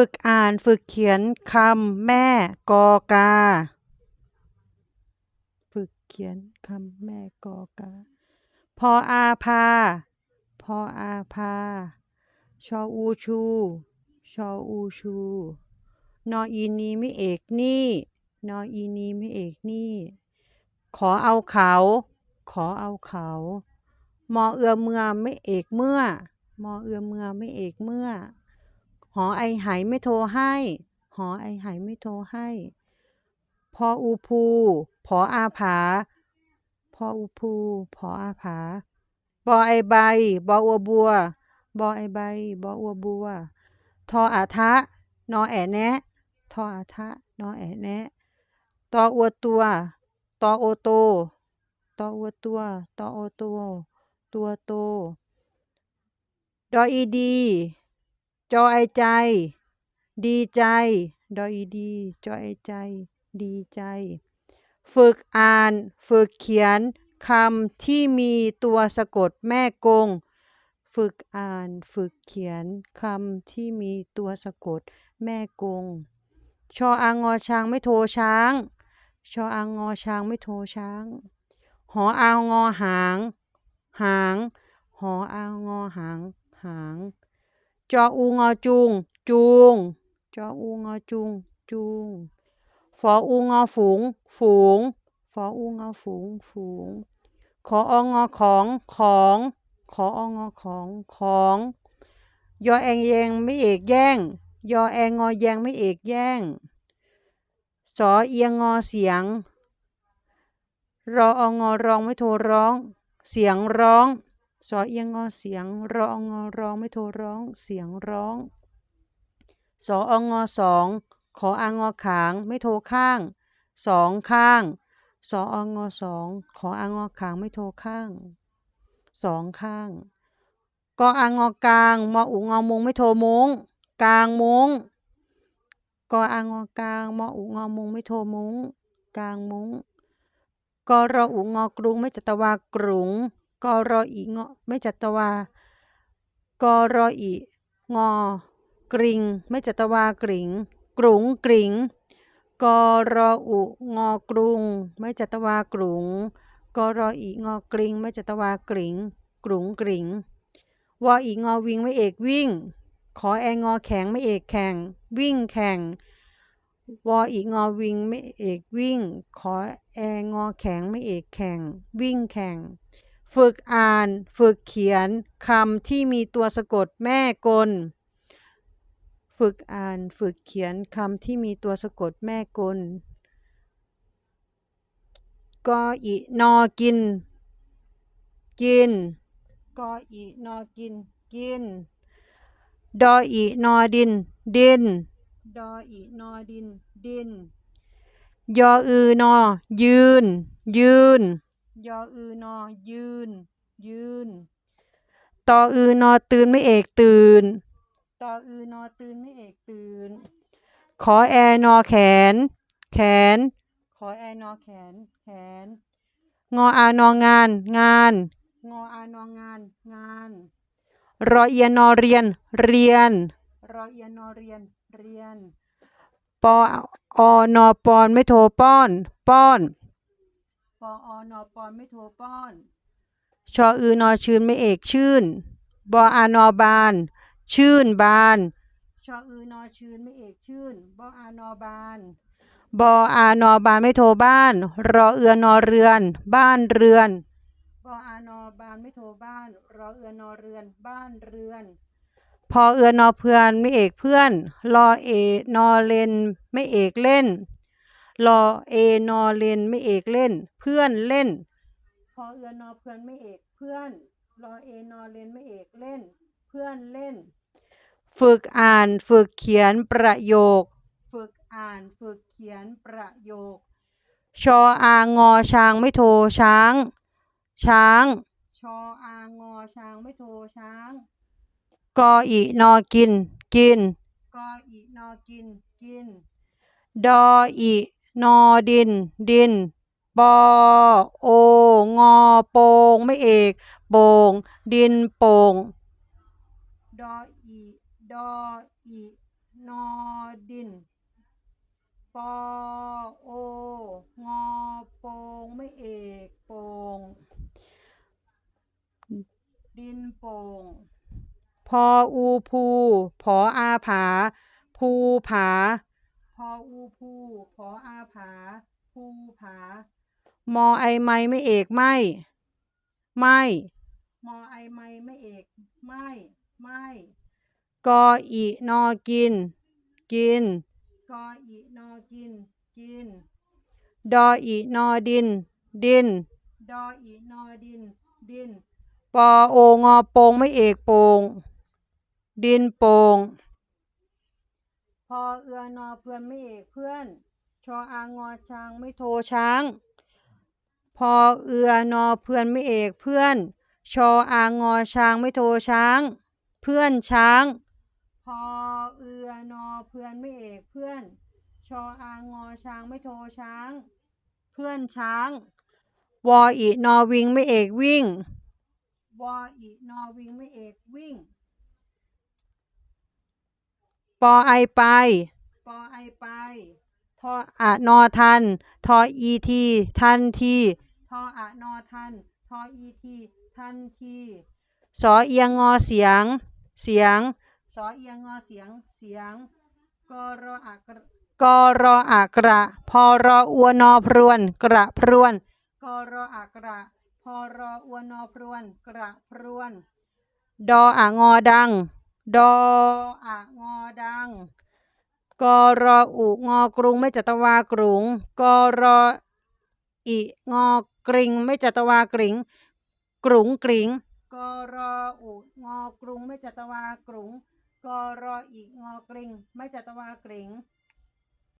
ฝึกอ่านฝึกเขียนคำแม่กอกา ฝึกเขียนคำแม่กอกา พออาพา พออาพา ชออูชู ชออูชู นออีนีไม่เอกนี่ นออีนีไม่เอกนี่ ขอเอาเขา ขอเอาเขา มอเอือเมือไม่เอกเมื่อ มอเอือเมือไม่เอกเมื่อ หอไอไหไม่โทรให้ หอไอไหไม่โทรให้ พออูภู พออาผา พออูภู พออาผา บอไอใบ บออัวบัว บอไอใบ บออัวบัว ทออาทะ นอแอแนะ ทออาทะ นอแอแนะ ตออัวตัว ตอโอโต ตออัวตัว ตอโอโต ตัวโต ดออีดี จอไอใจ ดีใจ ดออีดี จอไอใจ ดีใจ ฝึกอ่าน ฝึกเขียนคำที่มีตัวสะกดแม่กง ฝึกอ่าน ฝึกเขียนคำที่มีตัวสะกดแม่กง ชออางอช้างไม่โทรช้าง ชออางอช้างไม่โทรช้าง หออางอหาง หาง หออางอหาง หาง จออูงอจุง จูง จออูงอจุง จูงฟออูงอฝูง ฝูงฟออูงอฝูง ฝูง ขอองอของ ของ ขอองอของ ของ ยอแองแยงไม่เอกแย่ง ยอแองงอแยงไม่เอกแย่ง สอเอียงงอเสียง รอองอร้องไม่โทรร้อง เสียงร้อง สอเอียงงอเสียงรอองอร้องไม่โทรร้องเสียงร้องสอองอสองขออางอขางไม่โทรข้างสองข้างสอองอสองขออางอขางไม่โทรข้างสองข้างกออางอกลางมออุงอมงไม่โทรมงกลางมงกออางอกลางมออุงอมงไม่โทรมงกลางมงกอรออุงอกรุงไม่จัตวากรุง กอรออีงอไม่จัตวากอรออีงอกริง ไม่จัตวากริงกรุงกริงกอรออุงอกรุง ไม่จัตวากรุงกอรออีงอกริง ไม่จัตวากริงกรุงกริงวออีงอวิงไม่เอกวิ่ง ขอแองอแข็งไม่เอกแข่ง วิ่งแข่งวออีงอวิงไม่เอกวิ่ง ขอแองอแข็งไม่เอกแข่ง วิ่งแข่ง ฝึกอ่าน ฝึกเขียนคำที่มีตัวสะกดแม่กล ฝึกอ่าน ฝึกเขียนคำที่มีตัวสะกดแม่กลกออีนอกิน กินกออีนอกิน กิน ดออีนอดิน ดิน ดออีนอดิน ดิน ยออือนอยืน ยืน ยออือนอยืน ยืนตออือนอตื่นไม่เอกตื่นตออือนอตื่นไม่เอกตื่น ขอแอนอแขน แขน ขอแอนอแขน แขน งออานองาน งาน งออานองาน งาน รอเอียนอเรียน เรียน รอเอียนอเรียน เรียน ปออนอปอนไม่โทรป้อน ป้อน ปออนอปอนไม่โทรป้อน ชออือนอชื่นไม่เอกชื่น บออานอบาน ชื่นบาน ชออือนอชื่นไม่เอกชื่น บออานอบาน บออานอบานไม่โทรบ้าน รอเอือนอเรือน บ้านเรือน บออานอบานไม่โทรบ้าน รอเอือนอเรือน บ้านเรือน พอเอือนอเพื่อนไม่เอกเพื่อน รอเอนอเลนไม่เอกเล่น รอเอนอเลนไม่เอกเล่น เพื่อนเล่น พอเอือนอเพื่อนไม่เอกเพื่อนรอเอนอเลนไม่เอกเล่น เพื่อนเล่น ฝึกอ่านฝึกเขียนประโยค ฝึกอ่านฝึกเขียนประโยค ชออางอช้างไม่โทรช้าง ช้าง ชออางอช้างไม่โทรช้างกออีนอกิน กินกออีนอกินกิน ดออี นอดิน ดินปอโอ งอ โปง ไม่เอก โป่งดินโป่งดออีดออีนอดิน ปอ โอ งอ โปง ไม่เอก โปง ดินโป่งพออูภู ผออาผา ภูผา พออูภูผออาผาภูผามอไอไม่ไม่เอกไม่ ไม่ มอไอไม่ไม่เอกไม่ไม่กออีนอกิน กิน กออีนอกิน กิน ดออีนอดิน ดิน ดออีนอดิน ดิน ปอโองอโปงไม่เอกโปงดินโปง พอเอือนอเพื่อนไม่เอกเพื่อน ชออางอช้างไม่โทช้าง พอเอือนอเพื่อนไม่เอกเพื่อน ชออางอช้างไม่โทช้าง เพื่อนช้าง พอเอือนอเพื่อนไม่เอกเพื่อน ชออางอช้างไม่โทช้าง เพื่อนช้าง วออีนอวิงไม่เอกวิ่ง วออีนอวิงไม่เอกวิ่ง ปอไอไป ปอไอไป ทออะนอทัน ทออีที ทันที ทออะนอทัน ทออีที ทันที สอเอียงงอเสียง เสียง สอเอียงงอเสียง เสียงกรออักระกรออักระ พอรออัวนอพรวน กระพรวนกรออักระ พอรออัวนอพรวน กระพรวน ดออะงอดัง ดออะงอดังกรออุงอกรุงไม่จัตวากรุงกรออิงอกริงไม่จัตวากริง กรุงกริงกรออุงอกรุงไม่จัตวากรุงกรออิงอกริงไม่จัตวากริง